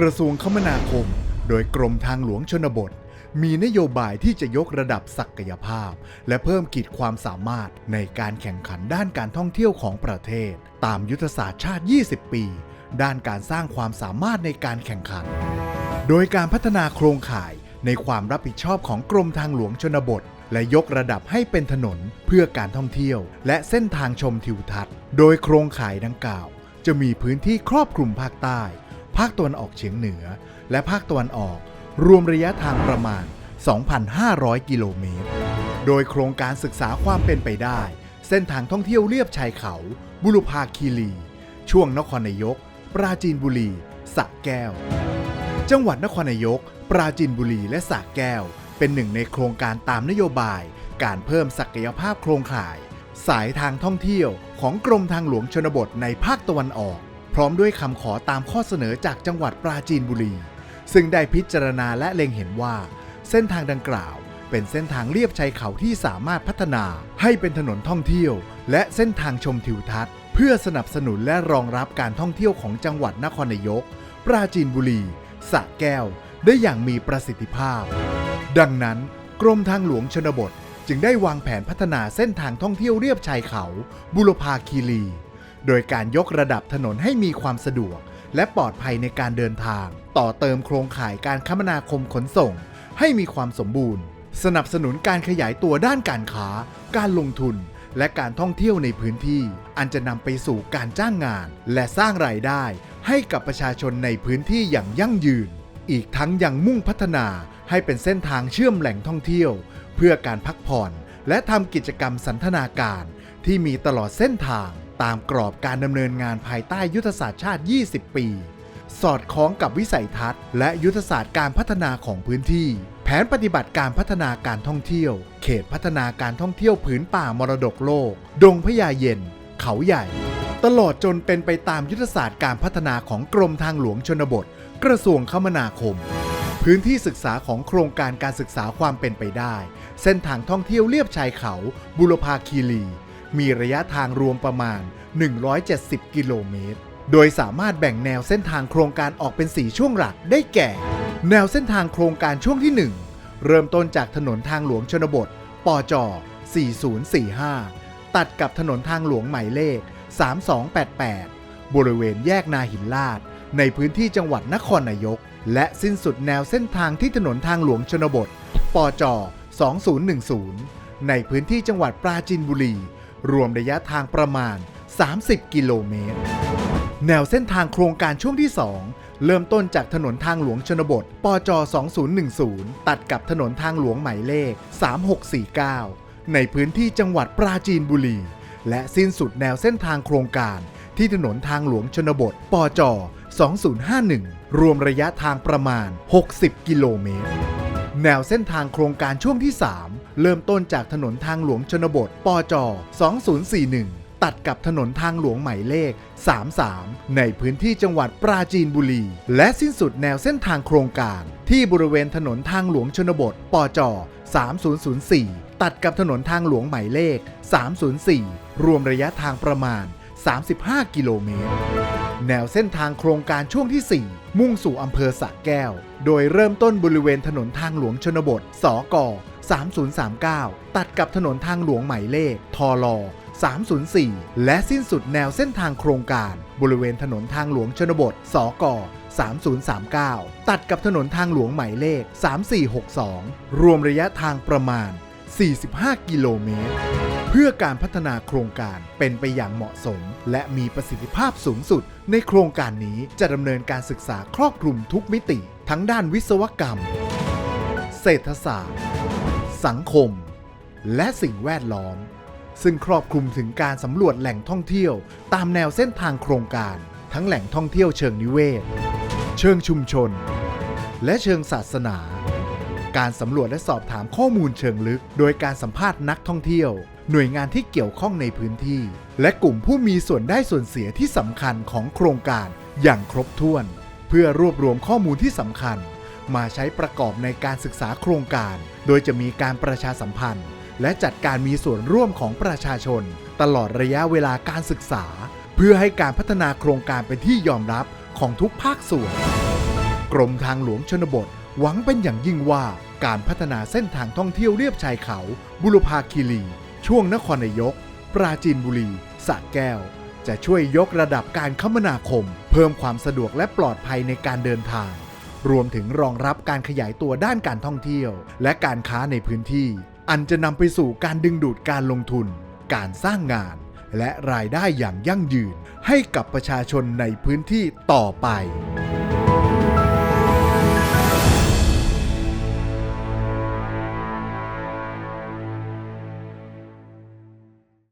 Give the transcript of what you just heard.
กระทรวงคมนาคม โดยกรมทางหลวงชนบท มีนโยบายที่จะยกระดับศักยภาพ และเพิ่มขีดความสามารถในการแข่งขันด้านการท่องเที่ยวของประเทศ ตามยุทธศาสตร์ชาติ 20 ปี ด้านการสร้างความสามารถในการแข่งขัน โดยการพัฒนาโครงข่ายในความรับผิดชอบของกรมทางหลวงชนบท และยกระดับให้เป็นถนนเพื่อการท่องเที่ยว และเส้นทางชมทิวทัศน์ โดยโครงข่ายดังกล่าว จะมีพื้นที่ครอบคลุมภาคใต้ ภาคตะวันออกเฉียงเหนือ และภาคตะวันออก รวมระยะทางประมาณ 2,500 กิโลเมตร โดยโครงการศึกษาความเป็นไปได้ เส้นทางท่องเที่ยวเลียบชายเขา บุรุพาคีรี ช่วงนครนายก ปราจีนบุรีสระแก้ว จังหวัดนครนายก ปราจีนบุรีและสระแก้ว เป็นหนึ่งในโครงการตามนโยบาย การเพิ่มศักยภาพโครงข่าย สายทางท่องเที่ยวของกรมทางหลวงชนบทในภาคตะวันออก พร้อมด้วยคำขอตามข้อเสนอจากจังหวัดปราจีนบุรี ซึ่งได้พิจารณาและเล็งเห็นว่า เส้นทางดังกล่าว เป็นเส้นทางเลียบชายเขาที่สามารถพัฒนาให้เป็นถนนท่องเที่ยว และเส้นทางชมทิวทัศน์ เพื่อสนับสนุนและรองรับการท่องเที่ยวของจังหวัดนครนายก ปราจีนบุรีสระแก้ว ได้อย่างมีประสิทธิภาพ ดังนั้น กรมทางหลวงชนบท จึงได้วางแผนพัฒนาเส้นทางท่องเที่ยวเรียบชายเขา บุรพาคีรี โดยการยกระดับถนนให้มีความสะดวก และปลอดภัยในการเดินทาง ต่อเติมโครงข่ายการคมนาคมขนส่ง ให้มีความสมบูรณ์ สนับสนุนการขยายตัวด้านการค้า การลงทุน และการท่องเที่ยวในพื้นที่ อันจะนำไปสู่การจ้างงาน และสร้างรายได้ ให้กับประชาชนในพื้นที่อย่างยั่งยืน อีกทั้งยังมุ่งพัฒนาให้เป็นเส้นทางเชื่อมแหล่งท่องเที่ยว เพื่อการพักผ่อน และทำกิจกรรมสันทนาการที่มีตลอดเส้นทาง ตามกรอบการดำเนินงานภายใต้ยุทธศาสตร์ชาติ 20 ปี สอดคล้องกับวิสัยทัศน์ และยุทธศาสตร์การพัฒนาของพื้นที่ แผนปฏิบัติการพัฒนาการท่องเที่ยว เขตพัฒนาการท่องเที่ยวผืนป่ามรดกโลก ดงพญาเย็น เขาใหญ่ ตลอดจนเป็นไปตามยุทธศาสตร์การพัฒนาของกรมทางหลวงชนบท กระทรวงคมนาคมพื้นที่ศึกษาของโครงการการศึกษาความเป็นไปได้ เส้นทางท่องเที่ยวเลียบชายเขา บุรพาคีรี มีระยะทางรวมประมาณ 170 กิโลเมตร โดยสามารถแบ่งแนวเส้นทางโครงการออกเป็น 4 ช่วงหลักได้แก่ แนวเส้นทางโครงการช่วงที่ 1 เริ่มต้นจากถนนทางหลวงชนบท ปจ 4045 ตัดกับถนนทางหลวงหมายเลข 3288 บริเวณแยกนาหินลาด ในพื้นที่จังหวัดนครนายก และสิ้นสุดแนวเส้นทางที่ถนนทางหลวงชนบท ปจ 2010 ในพื้นที่จังหวัดปราจีนบุรี รวมระยะทางประมาณ 30 กิโลเมตร แนวเส้นทางโครงการช่วงที่ 2 เริ่มต้นจากถนนทางหลวงชนบท ปจ 2010 ตัดกับถนนทางหลวงหมายเลข 3649 ในพื้นที่จังหวัดปราจีนบุรี และสิ้นสุดแนวเส้นทางโครงการที่ถนนทางหลวงชนบท ปจ 2051 รวมระยะทางประมาณ 60 กิโลเมตร แนวเส้นทางโครงการช่วงที่ 3 เริ่มต้นจากถนนทางหลวงชนบท ปจ 2041 ตัดกับถนนทางหลวงหมายเลข 33 ในพื้นที่จังหวัดปราจีนบุรี และสิ้นสุดแนวเส้นทางโครงการ ที่บริเวณถนนทางหลวงชนบท ปจ 3004 ตัดกับถนนทางหลวงหมายเลข 304 รวมระยะทางประมาณ 35 กิโลเมตรแนวเส้นทางโครงการช่วงที่ 4 มุ่งสู่อำเภอสระแก้ว โดยเริ่มต้นบริเวณถนนทางหลวงชนบท สก 3039 ตัดกับถนนทางหลวงหมายเลขทล304 และสิ้นสุดแนวเส้นทางโครงการ บริเวณถนนทางหลวงชนบท สก 3039 ตัดกับถนนทางหลวงหมายเลข 3462 รวมระยะทางประมาณ 45 กิโลเมตร เพื่อการพัฒนาโครงการเป็นไปอย่างเหมาะสม และมีประสิทธิภาพสูงสุด ในโครงการนี้จะดำเนินการศึกษาครอบคลุมทุกมิติ ทั้งด้านวิศวกรรม เศรษฐศาสตร์ สังคม และสิ่งแวดล้อม ซึ่งครอบคลุมถึงการสำรวจแหล่งท่องเที่ยว ตามแนวเส้นทางโครงการ ทั้งแหล่งท่องเที่ยวเชิงนิเวศ เชิงชุมชน และเชิงศาสนา การสำรวจและสอบถามข้อมูลเชิงลึก โดยการสัมภาษณ์นักท่องเที่ยว หน่วยงานที่เกี่ยวข้องในพื้นที่ และกลุ่มผู้มีส่วนได้ส่วนเสียที่สำคัญของโครงการอย่างครบถ้วน เพื่อรวบรวมข้อมูลที่สำคัญ มาใช้ประกอบในการศึกษาโครงการ โดยจะมีการประชาสัมพันธ์ และจัดการมีส่วนร่วมของประชาชน ตลอดระยะเวลาการศึกษา เพื่อให้การพัฒนาโครงการเป็นที่ยอมรับของทุกภาคส่วน กรมทางหลวงชนบท หวังเป็นอย่างยิ่งว่าการพัฒนาเส้นทางท่องเที่ยวเรียบชายเขา บุรพาคีรี ช่วงนครนายก ปราจีนบุรีสระแก้ว จะช่วยยกระดับการคมนาคม เพิ่มความสะดวกและปลอดภัยในการเดินทาง รวมถึงรองรับการขยายตัวด้านการท่องเที่ยว และการค้าในพื้นที่ อันจะนำไปสู่การดึงดูดการลงทุน การสร้างงาน และรายได้อย่างยั่งยืนให้กับประชาชนในพื้นที่ต่อไป